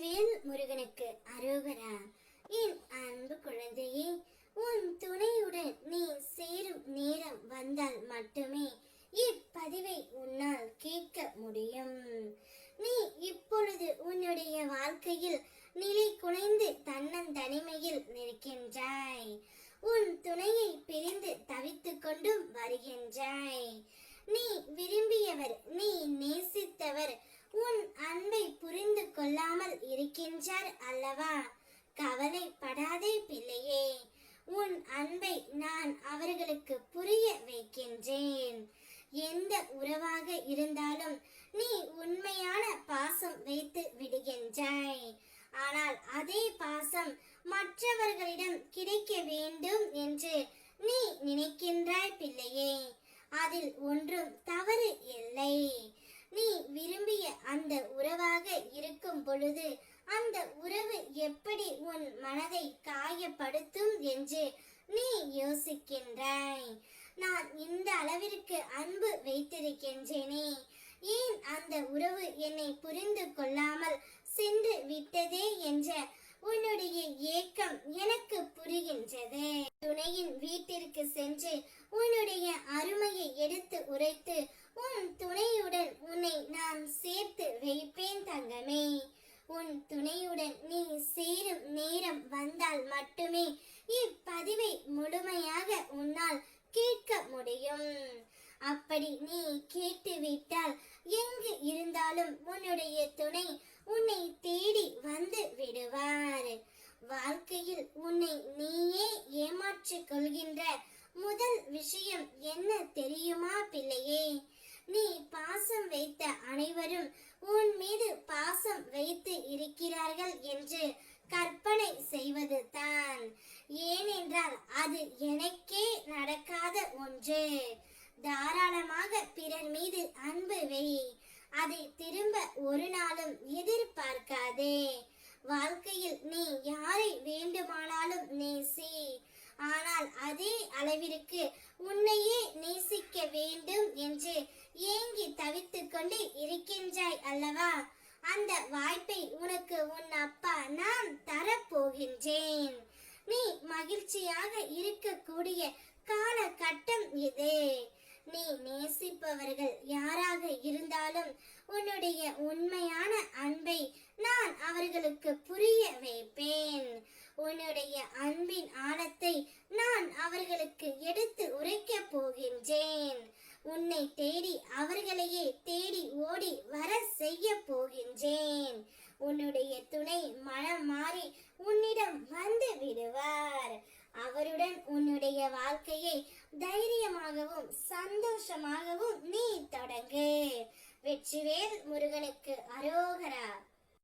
வெற்றிவேல் முருகனுக்கு அரோகரா. என் அன்பு குழந்தையே உன் துணையுடன் நீ சேரும் நேரம் வந்தால் மட்டுமே இப்பதிவை உன்னால் கேட்க முடியும். நீ இப்பொழுது உன்னுடைய வாழ்க்கையில் நிலை குலைந்து தன்னந்தனிமையில் நிற்கின்றாய். உன் துணையை பிரிந்து தவித்து கொண்டும் வருகின்றாய். நீ விரும்பியவர் நீ நேசித்தவர் உன் அன்பை புரிந்து கொள்ளாமல் இருக்கின்றார் அல்லவா? கவலைப்படாதே பிள்ளையே. உன் அன்பை நான் அவர்களுக்கு புரிய வைக்கின்றேன். எந்த உறவாக இருந்தாலும் நீ உண்மையான பாசம் வைத்து விடுகின்றாய். ஆனால் அதே பாசம் மற்றவர்களிடம் கிடைக்க வேண்டும் என்று நீ நினைக்கின்றாய் பிள்ளையே. அதில் ஒன்றும் தவறு இல்லை. நீ விரும்பிய அந்த உறவாக இருக்கும் பொழுது அந்த உறவு எப்படி உன் மனதை காயப்படுத்தும் என்று நீ யோசிக்கின்றாய். நான் இந்த அளவிற்கு அன்பு வைத்திருக்கின்றேனே. ஏன் அந்த உறவு என்னை புரிந்து கொள்ளாமல் சென்று விட்டதே என்ற உன்னுடைய ஏக்கம் எனக்கு புரிகின்றது. துணையின் வீட்டிற்கு சென்று உன்னுடைய அருமையை எடுத்து உரைத்து உன் துணையுடன் உன்னை நான் சேர்த்து வைப்பேன் தங்கமே உன் துணையுடன் நீ சேரும் நேரம் இருந்தால் மட்டுமே. இப்பதிவை முழுமையாக உன்னால் கேட்க முடியும். அப்படி நீ கேட்டுவிட்டால் எங்கு இருந்தாலும் உன்னுடைய துணை உன்னை தேடி வந்து விடுவார். வாழ்க்கையில் உன்னை நீயே ஏமாற்றிக் கொள்கின்ற முதல் விஷயம் என்ன தெரியுமா பிள்ளையே? நீ பாசம் வைத்த அனைவரும் உன் மீது பாசம் வைத்து இருக்கிறார்கள் என்று தாராளமாக பிறர் மீது அன்பு வை அதை திரும்ப ஒரு நாளும் எதிர்பார்க்காதே. வாழ்க்கையில் நீ யாரை வேண்டுமானாலும் நேசி. ஆனால் அதே அளவிற்கு உன்னையே நேசிக்க வேண்டும் என்று ஏங்கி தவித்துக் கொண்டு இருக்கின்றாய் அல்லவா? அந்த வாய்ப்பை உனக்கு உன் அப்பா நான் தரப்ப நேசிப்பவர்கள் யாராக இருந்தாலும் உன்னுடைய உண்மையான அன்பை நான் அவர்களுக்கு புரிய வைப்பேன். உன்னுடைய அன்பின் ஆழத்தை நான் அவர்களுக்கு எடுத்து உரைக்கப் போகின்றேன். உன்னை தேடி அவர்களையே தேடி ஓடி வர செய்ய போகின்றேன். உன்னுடைய துணை மனம் மாறி உன்னிடம் வந்து விடுவார். அவருடன் உன்னுடைய வாழ்க்கையை தைரியமாகவும் சந்தோஷமாகவும் நீ தொடங்கு. வெற்றிவேல் முருகனுக்கு அரோகரா.